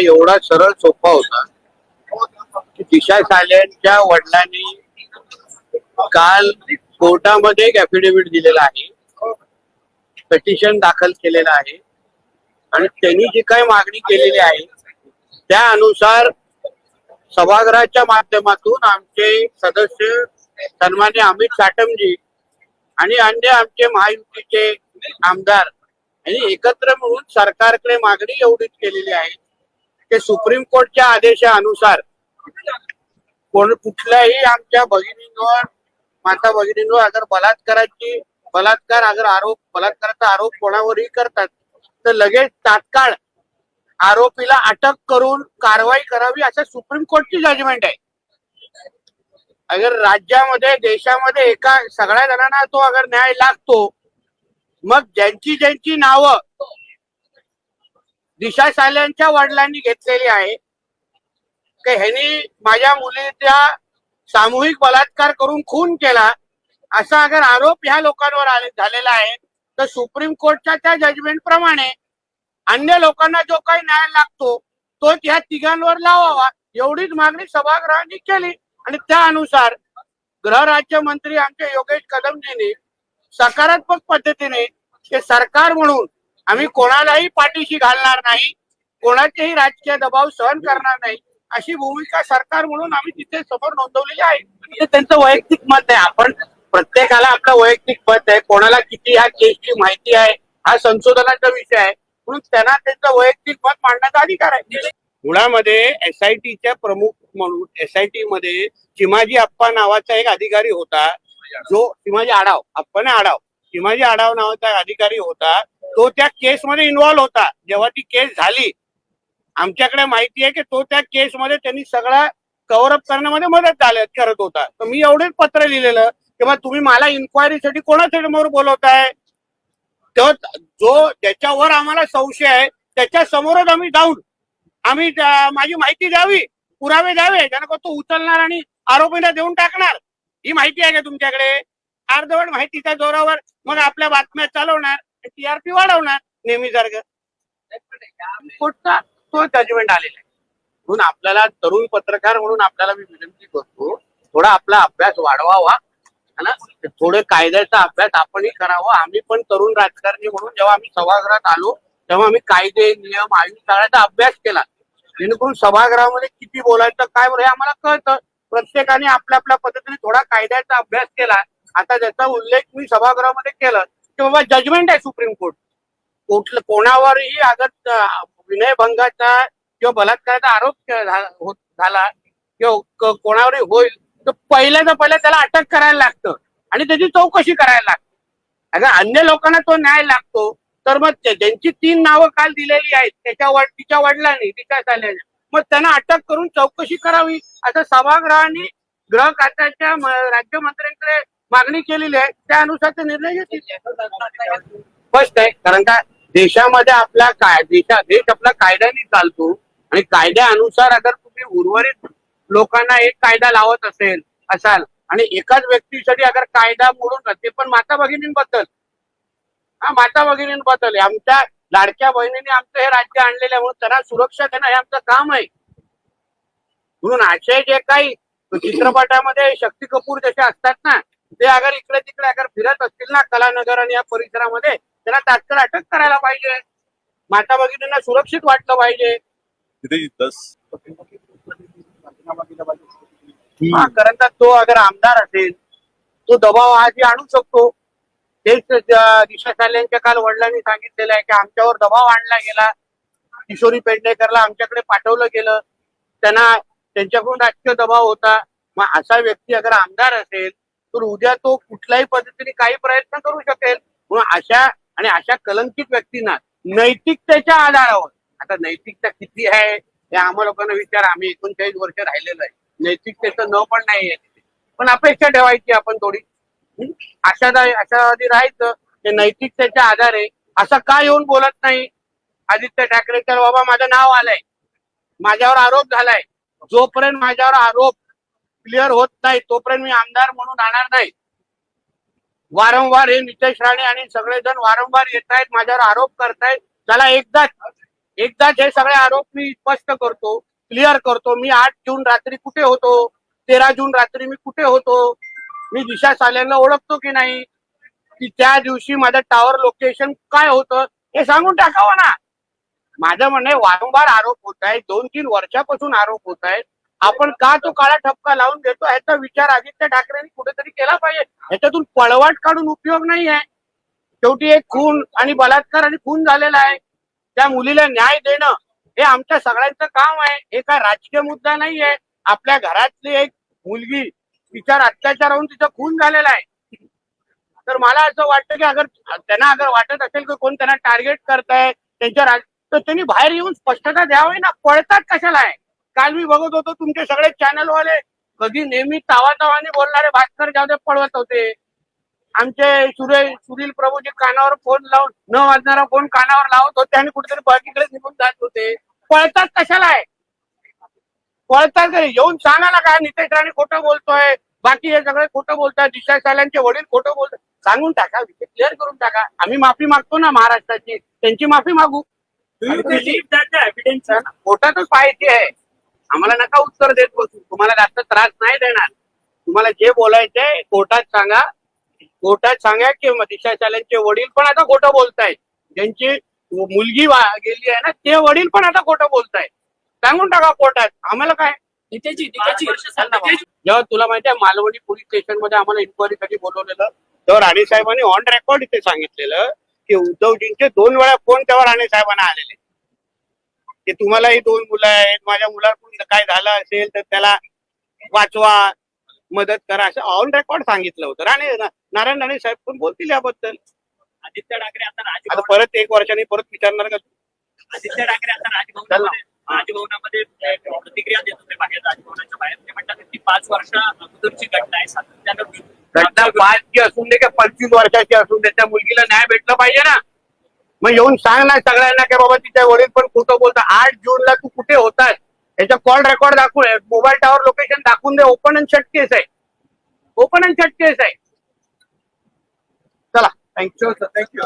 एवढा सरळ सोपा होता की दिशा सालेंच्या वडिलांनी काल कोर्टामध्ये एक अफिडेव्हिट दिलेला आहे. पिटिशन दाखल केलेलं आहे. आणि त्यांनी जी काही मागणी केलेली आहे त्या अनुसार सभागृहाच्या माध्यमातून आमचे सदस्य सन्मान्य अमित साटमजी आणि अन्य आमचे महायुतीचे आमदार यांनी एकत्र मिळून सरकारकडे मागणी एवढीच केलेली आहे की सुप्रीम कोर्टच्या आदेशानुसार कोण कुठल्याही आमच्या भगिनींवर माता भगिनींवर अगर बलात्काराची बलात्कार अगर आरोप बलात्काराचा आरोप कोणावरही करतात तर लगेच तात्काळ आरोपीला अटक करून कारवाई करावी असं सुप्रीम कोर्टची जजमेंट आहे. अगर राज्यामध्ये देशामध्ये एका सगळ्या जणांना तो अगर न्याय लागतो मग ज्यांची ज्यांची नावं दिशा साल्यांच्या वडिलांनी घेतलेली आहे की ह्यांनी माझ्या मुलीचा सामूहिक बलात्कार करून खून केला असा अगर आरोप ह्या लोकांवर झालेला आहे तर सुप्रीम कोर्टच्या त्या जजमेंट प्रमाणे अन्य लोकांना जो काही न्याय लागतो तो त्या तिघांवर लावावा. एवढीच मागणी सभागृहांनी केली. आणि त्या अनुसार गृहराज्यमंत्री आमचे योगेश कदमजींनी सकारात्मक पद्धतीने ते सरकार म्हणून आम्ही कोणालाही पाठीशी घालणार नाही कोणाचेही राजकीय दबाव सहन करणार नाही अशी भूमिका सरकार म्हणून आम्ही तिथे समोर नोंदवलेली आहे. हे त्यांचं वैयक्तिक मत आहे. आपण प्रत्येकाला आपलं वैयक्तिक मत आहे. कोणाला किती ह्या केसची माहिती आहे हा संशोधनाचा विषय आहे. म्हणून त्यांना त्यांचं वैयक्तिक मत मांडण्याचा अधिकार आहे. मुळामध्ये एसआयटीच्या प्रमुख म्हणून एसआयटी मध्ये चिमाजी अप्पा नावाचा एक अधिकारी होता. जो चिमाजी आडाव अप्पाने आडाव चिमाजी आडाव नावाचा अधिकारी होता. तो त्या केसमध्ये इन्व्हॉल्व्ह होता. जेव्हा ती केस झाली आमच्याकडे माहिती आहे की तो त्या केसमध्ये त्यांनी सगळा कव्हरअप करण्यामध्ये मदत झाली करत होता. तर मी एवढेच पत्र लिहिलेलं. किंवा तुम्ही मला इन्क्वायरीसाठी समोर बोलवताय? तर जो ज्याच्यावर आम्हाला संशय आहे त्याच्या समोरच आम्ही जाऊन आम्ही माझी माहिती द्यावी पुरावे द्यावे ज्यानं तो उचलणार आणि आरोपींना देऊन टाकणार. ही माहिती आहे का तुमच्याकडे? अर्धवट माहितीच्या जोरावर मग आपल्या बातम्या चालवणार टीआरपी वाढवणार नेहमीसारखं कोर्टचा तो जजमेंट आलेला आहे. म्हणून आपल्याला तरुण पत्रकार म्हणून आपल्याला मी विनंती करतो थोडा आपला अभ्यास वाढवावा. थोडे कायद्याचा अभ्यास आपणही करावा. आम्ही पण तरुण राजकारणी म्हणून जेव्हा आम्ही सभागृहात आलो तेव्हा आम्ही कायदे नियम आयु सगळ्याचा अभ्यास केला. जेणेकरून सभागृहामध्ये किती बोलायचं काय बोलायचं हे आम्हाला कळतं. प्रत्येकाने आपल्या आपल्या पद्धतीने थोडा कायद्याचा अभ्यास केला. आता त्याचा उल्लेख मी सभागृहामध्ये केला की बाबा जजमेंट आहे सुप्रीम कोर्ट. कुठलं कोणावरही अगर विनयभंगाचा किंवा बलात्काराचा आरोप झाला किंवा कोणावरही होईल तर पहिल्याचं पहिल्या त्याला अटक करायला लागतं. आणि त्याची चौकशी करायला लागते. अगर अन्य लोकांना तो न्याय लागतो. तर मग ज्यांची तीन नावं काल दिलेली आहेत त्याच्या वड तिच्या वडिलांनी तिच्या झाल्याने मग त्यांना अटक करून चौकशी करावी. असं सभागृहाने गृह खात्याच्या राज्यमंत्र्यांकडे मागणी केलेली आहे. त्यानुसार ते निर्णय घेतील. स्पष्ट आहे कारण का देशामध्ये आपला काय देश आपला कायद्याने चालतो. आणि कायद्यानुसार अगर तुम्ही उर्वरित लोकांना एक कायदा लावत असेल असाल. आणि एकाच व्यक्तीसाठी अगर कायदा मोडून ते पण माता भगिनींबद्दल. हा माता भगिनींबद्दल. आमच्या लाडक्या बहिणीने आमचं हे राज्य आणलेलं आहे म्हणून त्यांना सुरक्षा देणं हे आमचं काम आहे. म्हणून असे जे काही चित्रपटामध्ये शक्ती कपूर जसे असतात ना ते अगर इकडे तिकडे अगर फिरत असतील ना कलानगर आणि या परिसरामध्ये त्यांना तात्काळ अटक करायला पाहिजे. माता भगिनींना सुरक्षित वाटलं पाहिजे. तिथे दस हा, कारण का तो अगर आमदार असेल तो दबाव आजही आणू शकतो. तेच दिशा साल्यांच्या काल वडिलांनी सांगितलेलं आहे की आमच्यावर दबाव आणला गेला. किशोरी पेडणेकरला आमच्याकडे पाठवलं गेलं. त्यांना त्यांच्याकडून राजकीय दबाव होता. मग असा व्यक्ती अगर आमदार असेल तर उद्या तो कुठल्याही पद्धतीने काही प्रयत्न करू शकेल. म्हणून अशा आणि अशा कलंकित व्यक्तींना नैतिकतेच्या आधारावर आता नैतिकता किती आहे हे आम्हा लोकांना विचार आम्ही एकोणचाळीस वर्ष राहिलेलो आहे. नैतिकतेचं न पण नाही पण अपेक्षा ठेवायची आपण थोडी. आशादायी आशावादी राहायचं. ते नैतिकतेच्या आधारे. असं का येऊन बोलत नाही? आदित्य ठाकरे तर बाबा माझं नाव आलंय. माझ्यावर आरोप झालाय. जोपर्यंत माझ्यावर आरोप क्लिअर होत नाही तोपर्यंत मी आमदार म्हणून राहणार नाही. वारंवार हे नितेश राणे आणि सगळेजण वारंवार येत आहेत माझ्यावर आरोप करतायत. त्याला एकदाच एकदाच हे सगळे आरोप मी स्पष्ट करतो. क्लिअर करतो. मी आठ जून रात्री कुठे होतो? तेरा जून रात्री मी कुठे होतो? मी दिशा साल्यांना ओळखतो की नाही? की त्या दिवशी माझं टावर लोकेशन काय होतं? हे सांगून टाकावं ना. माझं म्हणणे वारंवार आरोप होत आहेत. दोन तीन वर्षापासून आरोप होत आहेत. आपण का तो काळा ठपका लावून देतो? ह्याचा विचार आदित्य ठाकरेंनी कुठेतरी केला पाहिजे. ह्याच्यातून पळवाट काढून उपयोग नाही आहे. शेवटी एक खून आणि बलात्कार आणि खून झालेला आहे. त्या मुलीला न्याय देणं हे आमच्या सगळ्यांचं काम हे काय राजकीय मुद्दा नाहीये. आपल्या घरातली एक मुलगी तिच्यावर अत्याचार होऊन तिचा खून झालेला आहे. तर मला असं वाटतं की अगर त्यांना अगर वाटत असेल की कोण त्यांना टार्गेट करताय त्यांच्या राज तर त्यांनी बाहेर येऊन स्पष्टता द्यावी ना. पळतात कशाला आहे. काल मी बघत होतो तुमचे सगळे चॅनलवाले कधी नेहमी तावातावाने बोलणारे भास्कर जाधव पळवत होते. आमचे सुरेश सुनील प्रभूजी कानावर फोन लावून न वाजणारा फोन कानावर लावत होते आणि कुठेतरी बाकीकडे निघून जात होते. पळतात कशाला आहे. पळतात घरी. येऊन सांगा ना काय नितेश राणे खोटं बोलतोय. बाकी हे सगळे खोटं बोलतात. दिशा साल्यांचे वडील खोटं बोलतात. सांगून टाका विषय क्लिअर करून टाका. आम्ही माफी मागतो ना महाराष्ट्राची. त्यांची माफी मागू. कोर्टातच पाहिजे आहे. आम्हाला नका उत्तर देत बसू. तुम्हाला जास्त त्रास नाही देणार. तुम्हाला जे बोलायचंय कोर्टात सांगा. कोर्टात सांगा की दिशा साल्यांचे वडील पण आता खोटं बोलतायत. ज्यांची मुलगी गेली आहे ना ते वडील पण आता खोटं बोलतायत. सांगून टाका कोर्टात. आम्हाला काय? जेव्हा तुला माहिती आहे मालवणी पोलीस स्टेशनमध्ये आम्हाला इन्क्वायरी साठी बोलवलेलं? तेव्हा राणे साहेबांनी ऑन रेकॉर्ड इथे सांगितलेलं की उद्धवजींचे दोन वेळा फोन तेव्हा राणे साहेबांना आलेले. की तुम्हालाही दोन मुलं आहेत माझ्या मुलाकडून काय झालं असेल तर त्याला वाचवा मदत करा असं ऑन रेकॉर्ड सांगितलं होतं. राणे नारायण राणे साहेब पण बोलतील याबद्दल. आदित्य ठाकरे आता राजभवन. परत एक वर्षांनी परत विचारणार का तू? आदित्य ठाकरे आता राजभवनामध्ये राजभवनामध्ये प्रतिक्रिया देत होते बाहेर राजभवनाच्या बाहेर. ते म्हणतात की पाच वर्ष अगोदरची घटना आहे. सातत्यानं घटना पाचची असून दे का पंचवीस वर्षाची असून दे त्या मुलगीला न्याय भेटला पाहिजे ना. मग येऊन सांग ना सगळ्यांना की बाबा तिच्या वडील पण खोटं बोलतात. आठ जूनला तू कुठे होतास? याचा कॉल रेकॉर्ड दाखवून मोबाईल टावर लोकेशन दाखवून दे. ओपन अँड शट केस आहे. ओपन अँड शट केस आहे. चला. Thank you sir thank you